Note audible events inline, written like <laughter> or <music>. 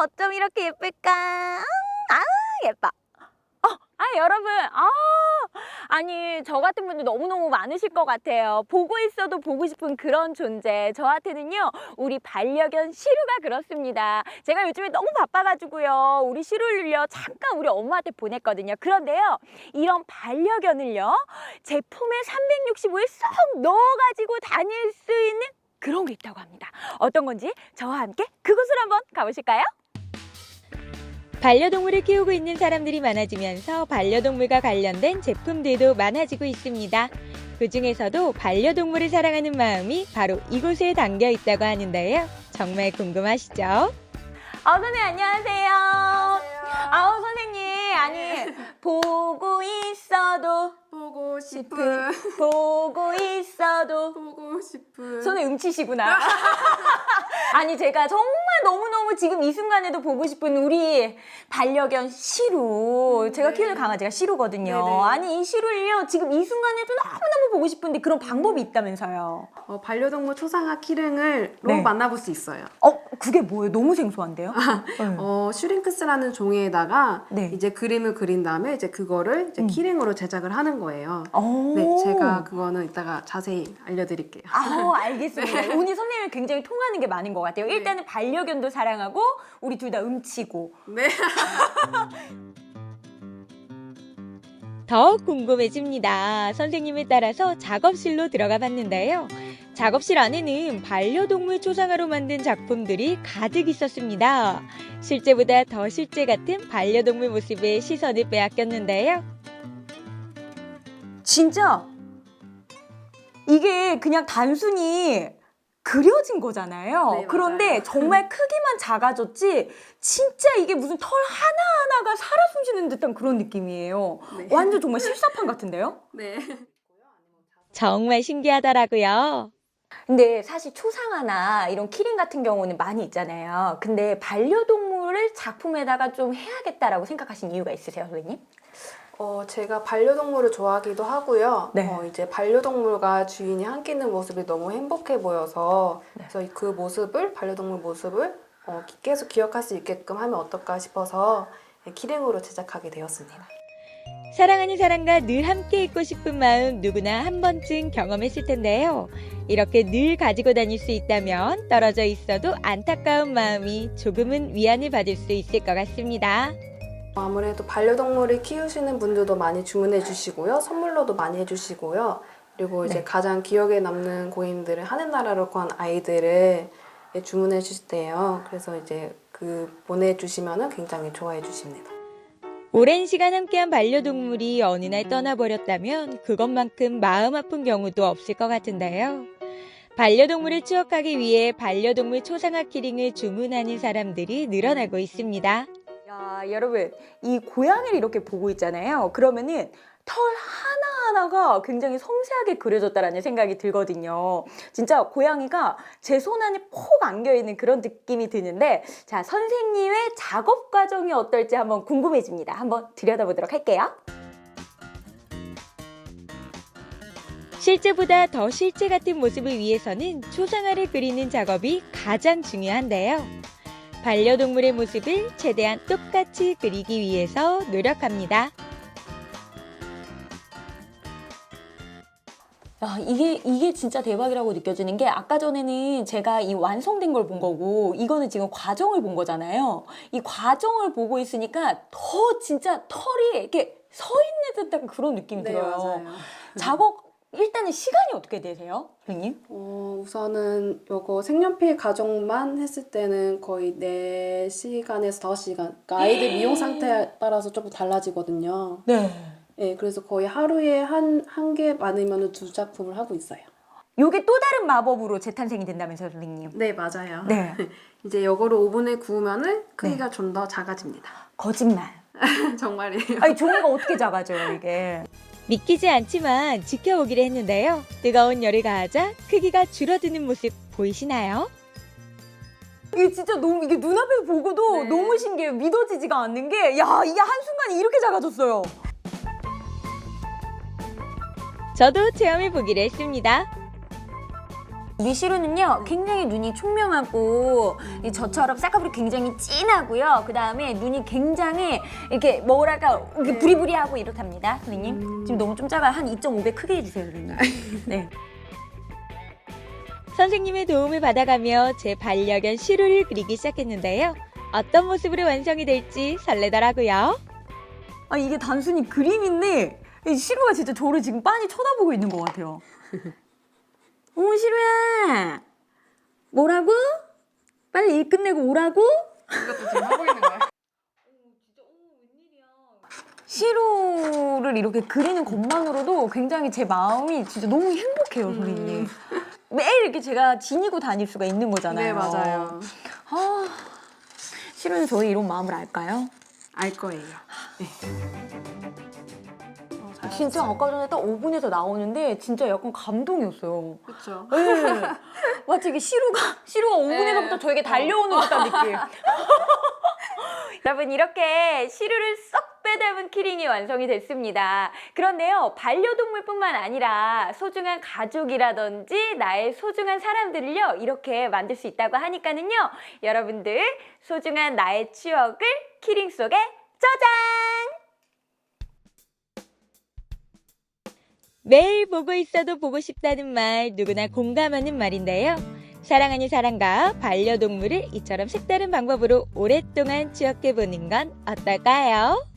어쩜 이렇게 예쁠까? 아, 예뻐. 아, 여러분, 아, 아니, 저 같은 분들 너무너무 많으실 것 같아요. 보고 있어도 보고 싶은 그런 존재. 저한테는요, 우리 반려견 시루가 그렇습니다. 제가 요즘에 너무 바빠가지고요, 우리 시루를요, 잠깐 우리 엄마한테 보냈거든요. 그런데요, 이런 반려견을요, 제품에 365일 쏙 넣어가지고 다닐 수 있는 그런 게 있다고 합니다. 어떤 건지 저와 함께 그곳으로 한번 가보실까요? 반려동물을 키우고 있는 사람들이 많아지면서 반려동물과 관련된 제품들도 많아지고 있습니다. 그 중에서도 반려동물을 사랑하는 마음이 바로 이곳에 담겨 있다고 하는데요. 정말 궁금하시죠? 아, 선생님 안녕하세요. 아우 선생님 아니 보고 있어도 보고 싶은 보고 있어도 보고 싶은 손에 음치시구나. <laughs> 아니 제가 정말 너무너무 지금 이 순간에도 보고 싶은 우리 반려견 시루. 음, 제가 네. 키우는 강아지가 시루거든요. 네네. 아니 이 시루를요 지금 이 순간에도 너무너무 보고 싶은데 그런 방법이 있다면서요. 어, 반려동물 초상화 키링을 로 네. 만나볼 수 있어요. 어 그게 뭐예요? 너무 생소한데요? 네. 어, 슈링크스라는 종이에다가 네. 이제 그림을 그린 다음에 이제 그거를 이제 음. 키링으로 제작을 하는 거예요. 오. 네, 제가 그거는 이따가 자세히 알려드릴게요. 아, 알겠습니다. <laughs> 오늘 선생님이 굉장히 통하는 게 많은 것 같아요. 네. 일단은 반려견도 사랑하고 우리 둘 다 음치고. 네. <laughs> 더 궁금해집니다. 선생님에 따라서 작업실로 들어가 봤는데요. 작업실 안에는 반려동물 초상화로 만든 작품들이 가득 있었습니다. 실제보다 더 실제 같은 반려동물 모습에 시선을 빼앗겼는데요. 진짜 이게 그냥 단순히 그려진 거잖아요. 네, 그런데. 정말 크기만 작아졌지 진짜 이게 무슨 털 하나하나가 살아 숨쉬는 듯한 그런 느낌이에요. 네. 완전 정말 실사판 같은데요? 네. 정말 신기하더라고요. 근데 사실 초상화나 이런 키링 같은 경우는 많이 있잖아요. 근데 반려동물을 작품에다가 좀 해야겠다라고 생각하신 이유가 있으세요, 선생님? 어, 제가 반려동물을 좋아하기도 하고요. 네. 어, 이제 반려동물과 주인이 함께 있는 모습이 너무 행복해 보여서 네. 그래서 그 모습을 반려동물 모습을 어, 기- 계속 기억할 수 있게끔 하면 어떨까 싶어서 네, 키링으로 제작하게 되었습니다. 사랑하는 사람과 늘 함께 있고 싶은 마음 누구나 한 번쯤 경험했을 텐데요. 이렇게 늘 가지고 다닐 수 있다면 떨어져 있어도 안타까운 마음이 조금은 위안을 받을 수 있을 것 같습니다. 아무래도 반려동물을 키우시는 분들도 많이 주문해 주시고요. 선물로도 많이 해주시고요. 그리고 이제 네. 가장 기억에 남는 고객님들은 하늘나라로 구한 아이들을 예, 주문해 주실 때요. 그래서 이제 그 보내주시면은 굉장히 좋아해 주십니다. 오랜 시간 함께한 반려동물이 어느 날 떠나버렸다면 그것만큼 마음 아픈 경우도 없을 것 같은데요. 반려동물을 추억하기 위해 반려동물 초상화 키링을 주문하는 사람들이 늘어나고 있습니다. 야, 여러분, 이 고양이를 이렇게 보고 있잖아요. 그러면은 털 하나하나가 굉장히 섬세하게 그려졌다라는 생각이 들거든요. 진짜 고양이가 제 손 안에 폭 안겨 있는 그런 느낌이 드는데, 자, 선생님의 작업 과정이 어떨지 한번 궁금해집니다. 한번 들여다보도록 할게요. 실제보다 더 실제 같은 모습을 위해서는 초상화를 그리는 작업이 가장 중요한데요. 반려동물의 모습을 최대한 똑같이 그리기 위해서 노력합니다. 야, 이게, 이게 진짜 대박이라고 느껴지는 게 아까 전에는 제가 이 완성된 걸 본 거고 이거는 지금 과정을 본 거잖아요. 이 과정을 보고 있으니까 더 진짜 털이 이렇게 서 있는 듯한 그런 느낌이 네, 들어요. 작업, 일단은 시간이 어떻게 되세요, 선생님? 어, 우선은 요거 색연필 가정만 했을 때는 거의 4시간에서 5시간. 그러니까 아이들 미용 상태에 따라서 조금 달라지거든요. 네. 예, 그래서 거의 하루에 한, 한 개 많으면 두 작품을 하고 있어요. 요게 또 다른 마법으로 재탄생이 된다면서요, 선생님? 네, 맞아요. 네. <laughs> 이제 요거를 오븐에 구우면은 크기가 좀 더 작아집니다. 거짓말. <laughs> 정말이에요. 아니, 종이가 어떻게 작아져요, 이게? 믿기지 않지만 지켜보기로 했는데요. 뜨거운 열을 가하자 크기가 줄어드는 모습 보이시나요? 이게 진짜 너무 이게 눈앞에서 보고도 네. 너무 신기해요. 믿어지지가 않는 게 야, 이게 한순간에 이렇게 작아졌어요. 저도 체험해 보기로 했습니다. 우리 시루는요 굉장히 눈이 총명하고 이 저처럼 쌍꺼풀이 굉장히 진하고요. 그 다음에 눈이 굉장히 이렇게 뭐랄까 이렇게 부리부리하고 이렇답니다, 선생님. 음. 지금 너무 좀 작아 요. 한 2.5배 크게 해주세요, 선생님. <laughs> 네. 선생님의 도움을 받아가며 제 반려견 시루를 그리기 시작했는데요. 어떤 모습으로 완성이 될지 설레더라고요. 아 이게 단순히 그림인데 이 시루가 진짜 저를 지금 빤히 쳐다보고 있는 것 같아요. <laughs> 오 시루야, 뭐라고? 빨리 일 끝내고 오라고? 이것도 지금 하고 있는 거예요? 시루를 이렇게 그리는 것만으로도 굉장히 제 마음이 진짜 너무 행복해요, 선생님. 매일 이렇게 제가 지니고 다닐 수가 있는 거잖아요. 네, 맞아요. 아, 시루는 저의 이런 마음을 알까요? 알 거예요. 네. 어, 진짜 아까 전에 딱 5분에서 나오는데 진짜 약간 감동이었어요. 그렇죠. 네. 마치 이게 시루가 시루가 5분에서부터 네. 저에게 달려오는 듯한 느낌. <laughs> 여러분 이렇게 시루를 쏙 빼닮은 키링이 완성이 됐습니다. 그런데요 반려동물뿐만 아니라 소중한 가족이라든지 나의 소중한 사람들을요 이렇게 만들 수 있다고 하니까는요 여러분들 소중한 나의 추억을 키링 속에 저장. 매일 보고 있어도 보고 싶다는 말 누구나 공감하는 말인데요. 사랑하는 사람과 반려동물을 이처럼 색다른 방법으로 오랫동안 추억해보는 건 어떨까요?